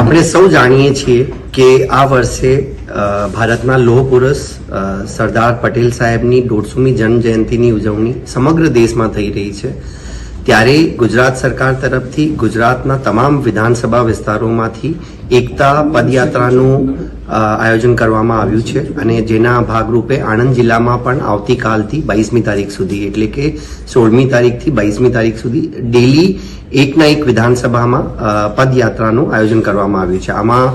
આપણે સૌ જાણીએ છીએ કે આ વર્ષે ભારતના લોહ પુરુષ સરદાર પટેલ સાહેબની દોઢસોમી જન્મ ઉજવણી સમગ્ર દેશમાં થઈ રહી છે. ત્યારે ગુજરાત સરકાર તરફથી ગુજરાતના તમામ વિધાનસભા વિસ્તારોમાંથી એકતા પદયાત્રાનું આયોજન કરવામાં આવ્યું છે અને જેના ભાગરૂપે આણંદ જિલ્લામાં પણ આવતીકાલથી બાવીસમી તારીખ સુધી, એટલે કે સોળમી તારીખથી બાવીસમી તારીખ સુધી ડેલી એકના એક વિધાનસભામાં પદયાત્રાનું આયોજન કરવામાં આવ્યું છે. આમાં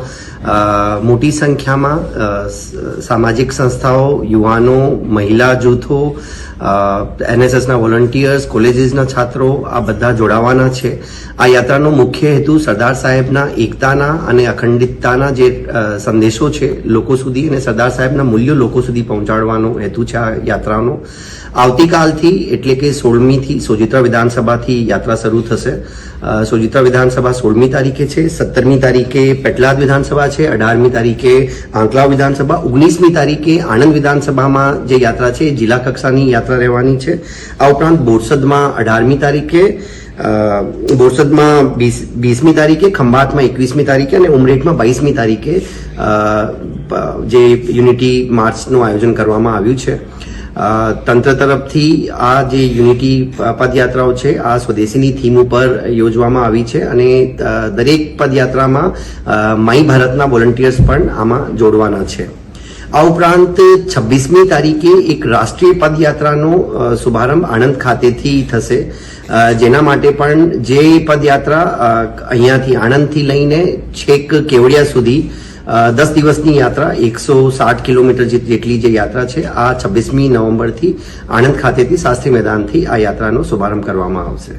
મોટી સંખ્યામાં સામાજિક સંસ્થાઓ, યુવાનો, મહિલા જૂથો એનએસએસના વોલન્ટિયર્સ કોલેજીસના છાત્રો આ બધા જોડાવાના છે. આ યાત્રાનો મુખ્ય હેતુ સરદાર સાહેબના એકતાના અને અખંડિતતાના જે સંદેશો છે લોકો સુધી અને સરદાર સાહેબના મૂલ્યો લોકો સુધી પહોંચાડવાનો હેતુ છે આ યાત્રાનો. આવતીકાલથી એટલે કે સોળમીથી, સોજિત્રા વિધાનસભાથી યાત્રા શરૂ થશે. સોજિત્રા વિધાનસભા સોળમી તારીખે છે, સત્તરમી તારીખે પેટલાદ વિધાનસભા છે, અઢારમી તારીખે આંકલાવ વિધાનસભા, ઓગણીસમી તારીખે આણંદ વિધાનસભામાં જે યાત્રા છે એ જિલ્લા કક્ષાની યાત્રા રહેવાની છે. આ ઉપરાંત બોરસદમાં અઢારમી તારીખે બોરસદમાં બોરસદમાં બીસમી તારીખે, ખંભાતમાં એકવીસમી તારીખે અને ઉમરેઠમાં બાવીસમી તારીખે જે યુનિટી માર્ચનું આયોજન કરવામાં આવ્યું છે. તંત્ર તરફથી આ જે યુનિટી પદયાત્રાઓ છે, આ સ્વદેશીની થીમ ઉપર યોજવામાં આવી છે અને દરેક પદયાત્રામાં માઈ ભારતના વોલન્ટિયર્સ પણ આમાં જોડવાના છે. આ ઉપરાંત છવ્વીસમી તારીખે એક રાષ્ટ્રીય પદયાત્રાનો શુભારંભ આણંદ ખાતેથી થશે. જેના માટે પણ જે પદયાત્રા અહીંયાથી આણંદથી લઈને છેક કેવડિયા સુધી દસ દિવસની યાત્રા, એકસો સાઠ કિલોમીટર જેટલી જે યાત્રા છે, આ છવ્વીસમી નવેમ્બરથી આણંદ ખાતેથી શાસ્ત્રી મેદાનથી આ યાત્રાનો શુભારંભ કરવામાં આવશે.